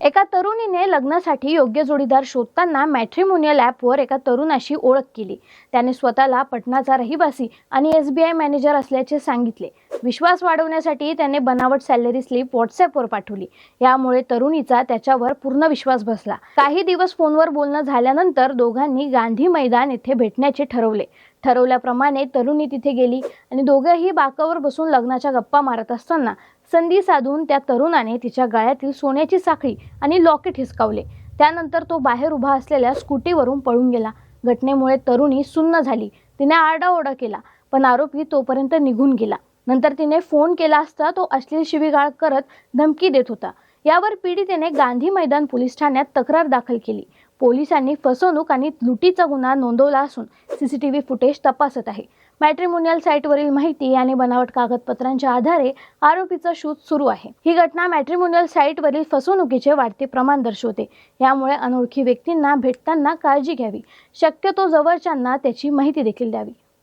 एका तरुणीने लग्नासाठी योग्य जोडीदार शोधताना मॅट्रिमोनियल ॲपवर एका तरुणाशी ओळख केली. त्याने स्वतःला पटनाचा रहिवासी आणि एस बी आय मॅनेजर असल्याचे सांगितले. विश्वास वाढवण्यासाठी त्याने बनावट सॅलरी स्लिप व्हॉट्सॲपवर पाठवली. यामुळे तरुणीचा त्याच्यावर पूर्ण विश्वास बसला. काही दिवस फोनवर बोलणं झाल्यानंतर दोघांनी गांधी मैदान येथे भेटण्याचे ठरवले. ठरवल्याप्रमाणे तरुणी तिथे गेली आणि दोघंही बाकावर बसून लग्नाच्या गप्पा मारत असताना संधी साधून त्या तरुणाने तिच्या गळ्यातील सोन्याची साखळी आणि लॉकेट हिसकावले. त्यानंतर तो बाहेर उभा असलेल्या स्कूटीवरून पळून गेला. घटनेमुळे तरुणी सुन्न झाली. तिने आरडाओरडा केला पण आरोपी तोपर्यंत निघून गेला. नंतर तिने फोन केला असता तो अश्लील शिवीगाळ करत धमकी देत होता. यावर पीडितेने गांधी मैदान पोलीस ठाण्यात तक्रार दाखल केली. पोलिसांनी फसवणूक आणि लुटीचा गुन्हा नोंदवला असून सीसीटीव्ही फुटेज तपासत आहे. मॅट्रिमोनियल साईटवरील माहिती आणि बनावट कागदपत्रांच्या आधारे आरोपीचा शोध सुरू आहे. ही घटना मॅट्रिमोनियल साईटवरील फसवणुकीचे वाढते प्रमाण दर्शवते. यामुळे अनोळखी व्यक्तींना भेटताना काळजी घ्यावी. शक्यतो जवळच्यांना त्याची माहिती देखील द्यावी.